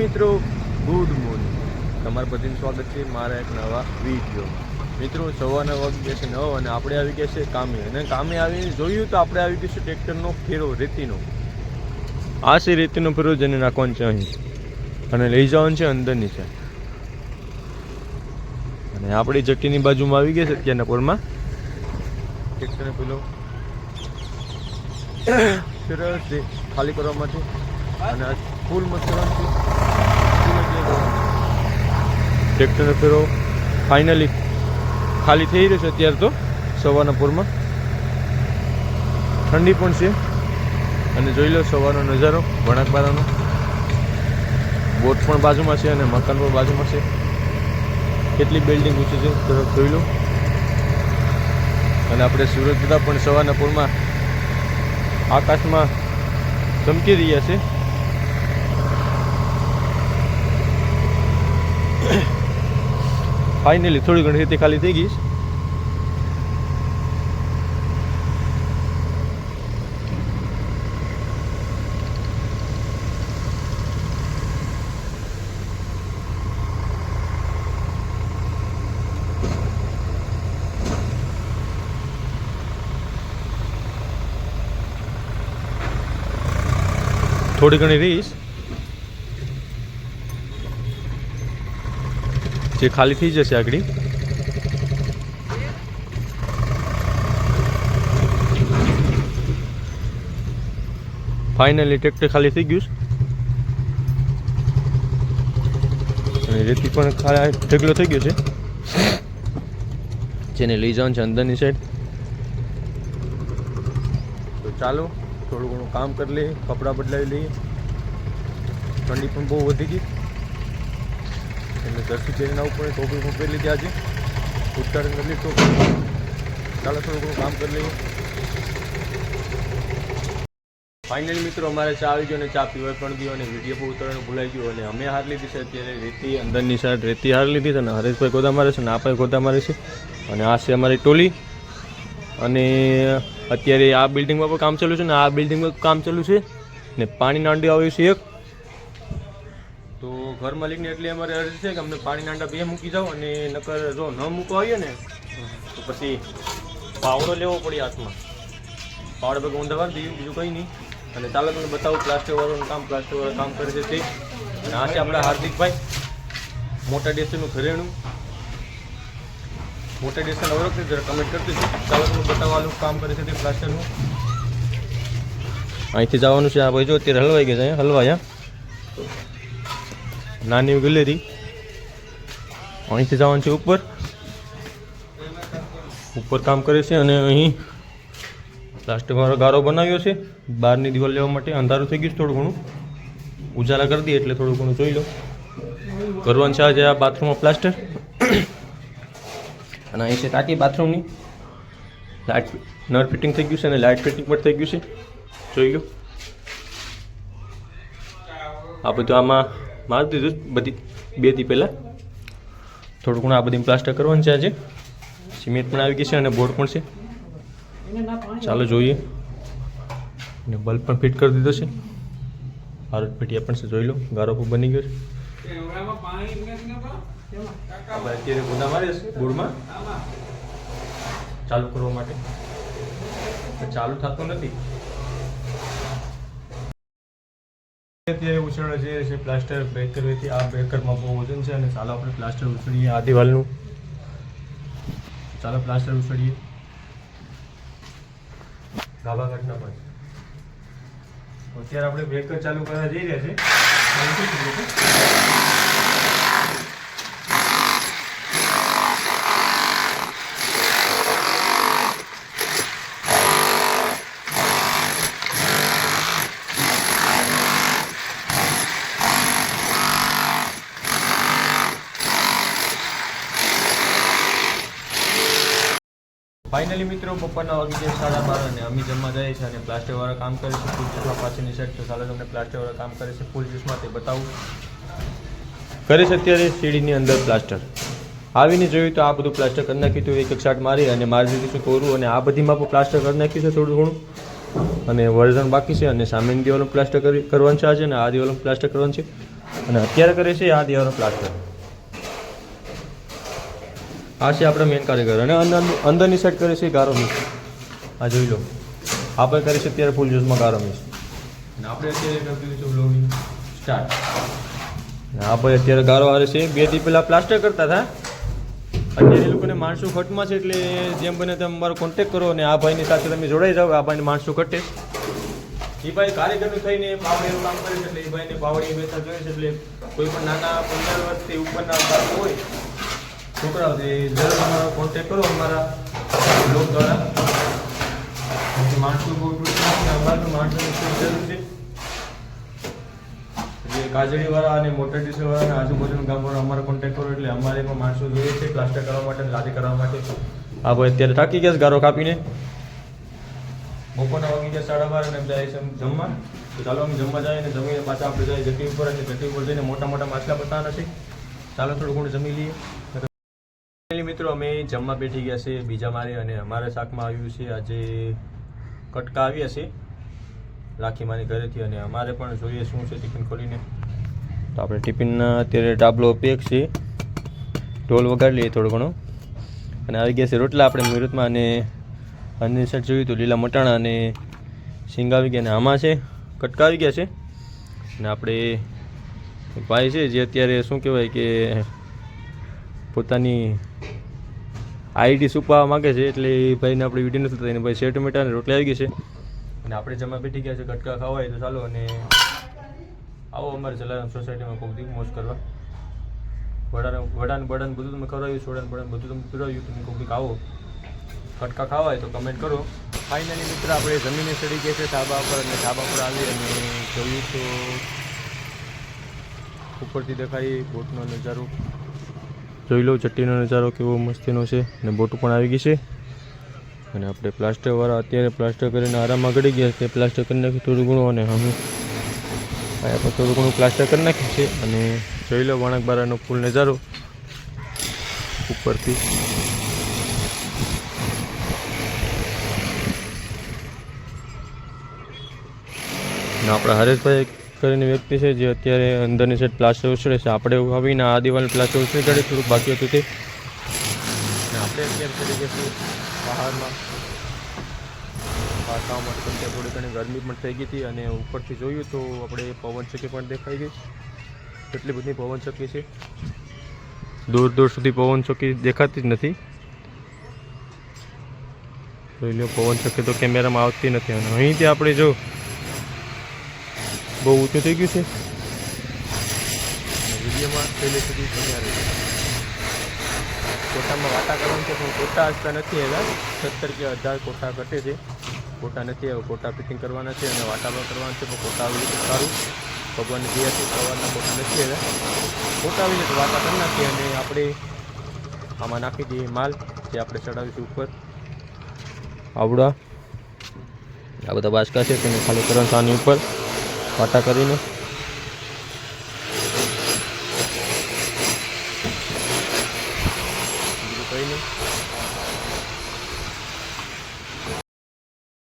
મિત્રો good morning તમારા બધાનું સ્વાગત છે મારા એક નવા વિડીયોમાં. મિત્રો, સવારના વખત ગયા છે નવ અને આપણે આવી ગયા છે કામે. અને કામે આવીને જોયું તો આપણે આવી ગયું છે ટ્રેક્ટરનો ફેરો, રેતીનો. આ છે રેતીનો ફેરો જેને નાખવાનો છે અહીં. અને લઈ જવાનું છે અંદરની છે અને આપણી જટ્ટીની બાજુમાં આવી ગયા છે અત્યારના પોરમાં ટ્રેક્ટરને પેલો ફેરો ખાલી કરવા માટે. અને ફૂલ મસાલાથી ટ્રેક્ટરનો ફેરો ફાઇનલી ખાલી થઈ રહ્યો છે અત્યારે તો સવારના પૂરમાં. ઠંડી પણ છે. અને જોઈ લો સવારનો નજારો, વણાકબારાનો. બોટ પણ બાજુમાં છે અને મકાન પણ બાજુમાં છે. કેટલી બિલ્ડિંગ ઊંચી છે, તરફ જોઈ લો. અને આપણે સુરત જતા પણ સવારના પૂરમાં આકાશમાં ચમકી રહ્યા છે. ફાઇનલી થોડી ઘણી રીતે ખાલી થઈ ગઈ. થોડી ઘણી રહીશ જે ખાલી થઈ જશે આગળ. ફાઇનલી ટ્રેક્ટર ખાલી થઈ ગયું છે. અને રેતી પણ ખાલી ઢગલો થઈ ગયો છે. જેને લઈ જવાનું છે અંદરની સાઈડ તો ચાલો, થોડું ઘણું કામ કરી લઈએ, કપડાં બદલાવી લઈએ. ઠંડી પણ બહુ વધી ગઈ. એટલે દર્શી પહેરીને આવવું પડે ટોપી પણ પહેરી લીધી આજે. કરી લીધી. ટોપી ચાલો થોડું ઘણું કામ કરી લઈએ. ફાઇનલી મિત્રો, અમારે ચા આવી ગયો અને ચા પીવાય પણ ગયો અને વીડિયો પણ ઉતરવાનું ભૂલાઈ ગયું અને અમે હાર લીધી છે અત્યારે રેતી, અંદરની સાઈડ રેતી હાર લીધી છે અને હરેશભાઈ ગોદા મારે છે અને આપણે ગોદા મારે છે. અને આ છે અમારી ટોલી. અને અત્યારે આ બિલ્ડિંગમાં પણ કામ ચાલુ છે ને આ બિલ્ડિંગમાં કામ ચાલુ છે. ને પાણી નાંડી આવ્યું છે એક. તો ઘર માલિકને એટલી અમારે અરજી છે કે અમને પાણી નાંડા બે મૂકી જાઓ અને નકર જો ન મૂકવા આવીએ ને, તો પછી પાવડો લેવો પડે હાથમાં. પાવડો ભેગું ઊંધા વાર દઈએ બીજું કંઈ નહીં. અને ચાલો તમને બતાવું પ્લાસ્ટર વાળું કામ પ્લાસ્ટર વાળા કામ કરે છે તે. અને આ છે આપણા હાર્દિકભાઈ, મોટા ડેસ્ટનું ઘરેણું. મોટા ડેસન ઓળખते જરા કમેન્ટ કરતી ચાલો તમને બતાવવાનું કામ કરે છે તે પ્લાસ્ટરનું અહીંથી જવાનું છે, આ ભાઈ જો અત્યારે હલવાઈ ગયા છે હલવાયા નાની ગેલેરી. અહીંથી જવાનું છે ઉપર. ઉપર કામ કરે છે અને અહીં પ્લાસ્ટિકવાળો ગારો બનાવ્યો છે. બહારની દિવાલ લેવા માટે અંધારું થઈ ગયું છે થોડું ઘણું. ઉજાલા કરી દઈએ એટલે થોડું ઘણું જોઈ લો. કરવાનું છે આજે આ બાથરૂમમાં પ્લાસ્ટર અને અહીં છે ટાંકી બાથરૂમની લાઇટ નળ ફિટિંગ થઈ ગયું છે અને લાઇટ ફિટિંગ પણ થઈ ગયું છે. જોઈ લો. આ બધું આમાં મારી દીધું બધી, બે દી પહેલાં. થોડું ઘણું આ બધી પ્લાસ્ટર કરવાનું છે આજે. સિમેન્ટ પણ આવી ગઈ છે અને બોર્ડ પણ છે. ચાલો જોઈએ. અને બલ્બ પણ ફિટ કરી દીધો છે. ભારત પેટીયા પણ છે, જોઈ લો. ગારો પણ બની ગયો છે. અત્યારે ગુના મારે બોર્ડમાં. ચાલુ કરવા માટે. ચાલુ થતું નથી. અત્યારે ઉછળવા જે છે, પ્લાસ્ટર બ્રેક વેથી આ બ્રેકરમાં બહુ વજન છે અને ચાલો આપણે પ્લાસ્ટર ઉછળીએ આ દિવાલનું ચાલો પ્લાસ્ટર ઉછળીએ ગાભા ઘટના પણ અત્યારે આપણે બ્રેકર ચાલુ કરવા જઈ રહ્યા છે ફાઇનલી મિત્રો પપ્પાના વાગી જે સાડા બાર અને અમે જમવા જઈએ છીએ અને પ્લાસ્ટિકવાળા કામ કરે છે, ફૂલ જ્યુસમાં પાછળની સાઈડ તો ચાલો તમને પ્લાસ્ટિકવાળા કામ કરે છે, ફૂલ જ્યુસમાં તે બતાવું. કરે છે અત્યારે સીડીની અંદર પ્લાસ્ટર. આવીને જોયું તો આ બધું પ્લાસ્ટર કરી નાખ્યું હતું એક એક શાટ મારી અને મારી દીધું કોરું અને આ બધીમાં પણ પ્લાસ્ટર કરી નાખ્યું છે થોડું ઘણું. અને વર્ઝન બાકી છે અને સામેની દિવાલનું પ્લાસ્ટર કરી કરવાનું છે આજે અને આ દિવાલનું પ્લાસ્ટર કરવાનું છે. અને અત્યારે કરે છે આ દિવાલનું પ્લાસ્ટર. આ છે આપણે મેન કારીગર. અને અંદર અંદરની સાઈડ કરીએ છીએ ગારો મિક્સ આ જોઈ લો. આપણે કરીએ છીએ અત્યારે ફૂલ જ્યુસમાં ગારો મિક્સ અને આપણે અત્યારે કરી બ્લોગિંગ સ્ટાર્ટ ભાઈ અત્યારે ગારો આવે છે. બે દી પહેલાં પ્લાસ્ટર કરતા હતા. અત્યારે એ લોકોને માણસો ખટમાં છે એટલે જેમ બને તેમ અમારો કોન્ટેક્ટ કરો અને આ ભાઈની સાથે તમે જોડાઈ જાઓ. આ ભાઈને માણસો ખટે. એ ભાઈ કારીગરનું થઈને પાવડીનું કામ કરે છે એટલે એ ભાઈને પાવડી બેસા જોઈએ છે એટલે કોઈ પણ નાના પંદર વર્ષથી ઉપરના બાળકો હોય છોકરાઓ તે જરૂર અમારો કોન્ટેક કરો અમારા બ્લોગ દ્વારા. માણસો બહુ ટૂંક અમારું માણસોની જરૂર છે. જે કાજળીવાળા અને મોટર ડીસલવાળા અને આજુબાજુના ગામવાળા અમારો કોન્ટેક કરો એટલે અમારે પણ માણસો જોઈએ છે પ્લાસ્ટર કરવા માટે લાદી કરવા માટે. આ ભાઈ અત્યારે થાકી ગયા છે ગારો કાપીને. બપોરના વાગી ગયા સાડા બાર અને જાય છે જમવા. તો ચાલો અમે જમવા જાય ને જમીને પાછા આપણે જાય જટી ઉપર અને જટી ઉપર જઈને મોટા મોટા માછલા બતાવવાના છે. ચાલો થોડું ઘણું જમી લઈએ. મિત્રો, અમે જમવા બેઠી ગયા છે બીજા મારે અને અમારા શાકમાં આવ્યું છે આજે કટકા આવ્યા છે રાખીમાની ઘરેથી અને અમારે પણ જોઈએ શું છે ટિફિન ખોલીને. તો આપણે ટિફિનના અત્યારે ટાબલો પેક છે. ઢોલ વગાડી લઈએ થોડો ઘણો. અને આવી ગયા છે રોટલા આપણે મુહૂર્તમાં અને અન્ય સાઈડ જોયું તો લીલા મટાણા અને સિંગ આવી ગયા અને આમાં છે, કટકા આવી ગયા છે. અને આપણે ભાઈ છે જે અત્યારે શું કહેવાય કે પોતાની આઈડી સુપાવા માગે છે, એટલે એ ભાઈને આપણે વીડિયો નથી થતા એને ભાઈ શેર ટમેટા અને રોટલી આવી ગઈ છે. અને આપણે જમવા બેઠી ગયા છે કટકા ખાવા તો ચાલો અને આવો અમારે જલારામ સોસાયટીમાં કોક દી મોજ કરવા. વડાને વડાને, બડાને બધું તમે ખવડાવ્યું છોડાને બડાને બધું તમે પીરાવ્યું તમે કોક દીક આવો. કટકા ખાવા તો કમેન્ટ કરો. ફાઇનલી મિત્ર, આપણે જમીને ચડી ગયા છે, ધાબા પર અને ધાબા પર આવી અને જોયું તો ઉપરથી દેખાય બોટનો નજારો. જોઈ લો, ચટ્ટીનો નજારો કેવો મસ્તીનો છે અને બોટ પણ આવી ગઈ છે. અને આપણે પ્લાસ્ટરવાળા અત્યારે પ્લાસ્ટર કરીને આરામમાં ઘડી ગયા તે પ્લાસ્ટર કરી નાખ્યું થોડું ઘણું અને અમે અહીંયા પણ થોડું ઘણું પ્લાસ્ટર કરી નાખ્યું છે. અને જોઈ લો વણાકબારાનો ફૂલ નજારો ઉપરથી. આપણા હરેશભાઈ કરીને વ્યક્તિ છે જે અત્યારે અંદરની સાઈડ પ્લાસ્ટર ઉછળે છે. આપણે આવીને આ દિવાલનું પ્લાસ્ટર ઉછળી કાઢી, થોડુંક બાકી હતું તે. આપણે અત્યારે ચડી જઈશું બહારમાં. વાતાવરણ પણ ત્યાં થોડી ઘણી ગરમી પણ થઈ ગઈ હતી અને ઉપરથી જોયું તો આપણે પવનચક્કી પણ દેખાઈ ગઈ. એટલી બધી પવનચક્કી છે. દૂર દૂર સુધી પવનચક્કી દેખાતી જ નથી. જોઈ લો, પવન ચક્કી તો કેમેરામાં આવતી નથી. અને અહીંથી આપણે જો બહુ ઊંચું થઈ ગયું છે. વિડીયોમાં પહેલે સુધી રહેજો. કોટામાં વાટા કરવાનું છે, પણ કોટા આજતા નથી આવ્યા સત્તર કે હજાર કોટા ઘટે છે. કોટા નથી આવ્યો, કોટા ફિટિંગ કરવાના છે અને વાટા કરવાના છે, પણ કોટા આવી તો સારું. ભગવાનની દયાથી સવારના કોટા નથી આવ્યા. કોટા આવી તો વાટા કરી નાખીએ અને આપણે આમાં નાખી દઈએ માલ, જે આપણે ચડાવીશું ઉપર. આવડા. આ બધા બાસકા છે, તેને ખાલી કરવાનું ઉપર. વાટા કરીને.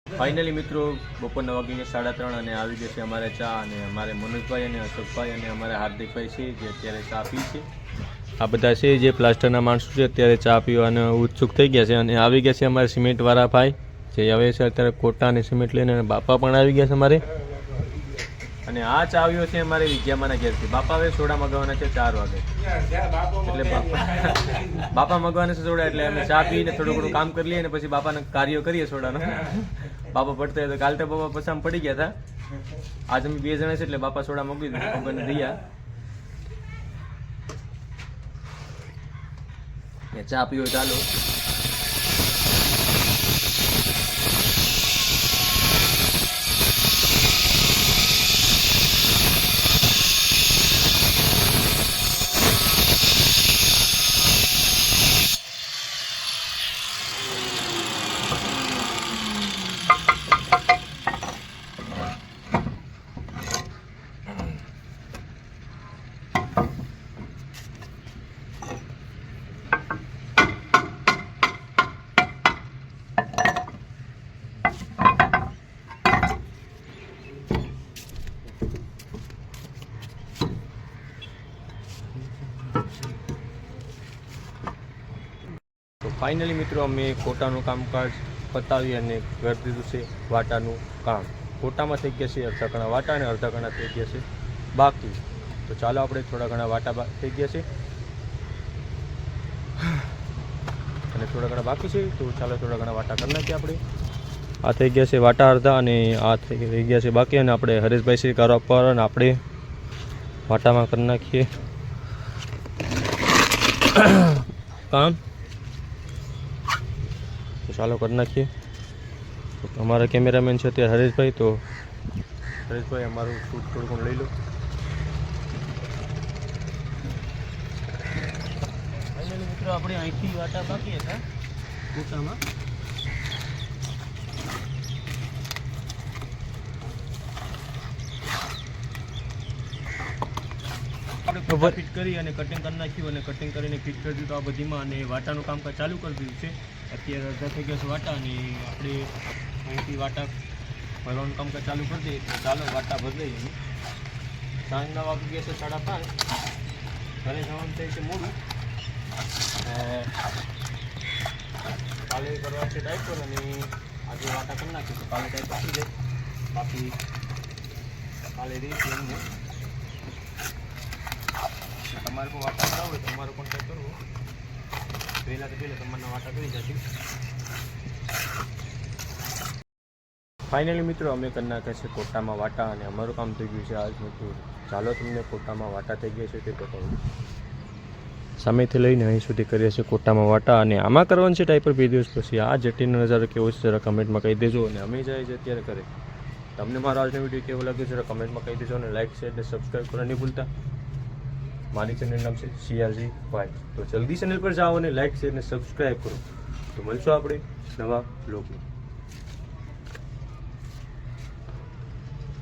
ફાઇનલી મિત્રો બપોરના વાગીને સાડા ત્રણ અને આવી જશે અમારે ચા અને અમારે મનોજભાઈ અને અશોકભાઈ અને અમારે હાર્દિકભાઈ છે જે અત્યારે ચા પી છે. આ બધા છે જે પ્લાસ્ટરના માણસો છે અત્યારે ચા પીવાને ઉત્સુક થઈ ગયા છે અને આવી ગયા છે અમારે સિમેન્ટવાળા ભાઈ. જે આવે છે અત્યારે કોટા અને સિમેન્ટ લઈને બાપા પણ આવી ગયા છે અમારે. અને આ ચા આવ્યો છે અમારે વિદ્યામાના ઘેરથી. બાપા હવે સોડા મગાવવાના છે ચાર વાગે. એટલે બાપા બાપા મગાવવાના છે સોડા એટલે અમે ચા પીને થોડું ઘણું કામ કરી લઈએ અને પછી બાપાને કાર્યો કરીએ સોડાનો. બાપા પડતા તો કાલ તો બાપા પસામ પડી ગયા હતા. આજ અમે બે જણા છે એટલે બાપા સોડા મગવી દીધું પપ્પાને દયા ને ચા પીવો ચાલો. ફાઇનલી મિત્રો અમે કોટાનું કામકાજ પતાવી અને કરી દીધું છે વાટાનું કામ. કોટામાં થઈ ગયા છે અડધા ઘણા વાટા અને અડધા ઘણા થઈ ગયા છે બાકી. તો ચાલો આપણે થોડા ઘણા વાટા થઈ ગયા છે. અને થોડા ઘણા બાકી છે, તો ચાલો થોડા ઘણા વાટા કરી નાખીએ આપણે. આ થઈ ગયા છે વાટા અડધા અને આ થઈ ગયા છે બાકી અને આપણે હરેશભાઈ શ્રી કરવા પર અને આપણે વાટામાં કરી નાખીએ. કામ? ચાલો કરી નાખીએ. અમારા કેમેરામેન છે અત્યારે હરેશભાઈ, તો હરેશભાઈ અમારું શૂટ થોડું ઘણું લઈ લો. મિત્રો, આપણે અહીંથી વાટા બાકી હતા કૂટામાં ફિટ કરી અને કટિંગ કરી નાખ્યું અને કટિંગ કરીને ફિટ કરી દીધું. આ બધીમાં અને વાટાનું કામકાજ ચાલુ કરી દીધું છે. અત્યારે અડધા થઈ ગયા છે વાટા અને આપણે અહીંથી વાટા ભરવાનું કામકાજ ચાલુ કરી દઈએ. તો ચાલો વાટા ભરી દઈએ સાંજના વાગી ગયા છે સાડા પાંચ. ઘરે જવાનું થાય છે મોડું. કાલે કરવા છે ડાયપર અને આજે વાટા કરી નાખીશું. કાલે ડાયપર થઈ જાય. બાકી કાલે રહીશું એમને. તમારે કોઈ વાટા કરાવો હોય તમારો કોન્ટેક કરવો. પહેલાં તો પહેલાં તમારના વાટા કરી જશે. ફાઇનલી મિત્રો, અમે કરી નાખ્યા છે કોટામાં વાટા અને અમારું કામ થઈ ગયું છે આજ તો ચાલો તમને કોટામાં વાટા થઈ ગયા છે તે બતાવું. સામેથી લઈને અહીં સુધી કરીએ છીએ કોટામાં વાટા અને આમાં કરવાનું છે ટાઈપર બે દિવસ પછી આ જટીનો નજારો કેવો છે જરા કમેન્ટમાં કહી દેજો અને અમે જાય છે અત્યારે કરે તમને મારો આજનો વીડિયો કેવો લાગ્યો જરા કમેન્ટમાં કહી દેજો અને લાઇક શેર અને સબસ્ક્રાઈબ કરવા નહીં ભૂલતા. મારી ચેનલ નામ છે સીઆરજી વાય તો જલ્દી ચેનલ પર જાઓ અને લાઇક શેર અને સબસ્ક્રાઈબ કરો. તો મળશું આપણે નવા બ્લોગમાં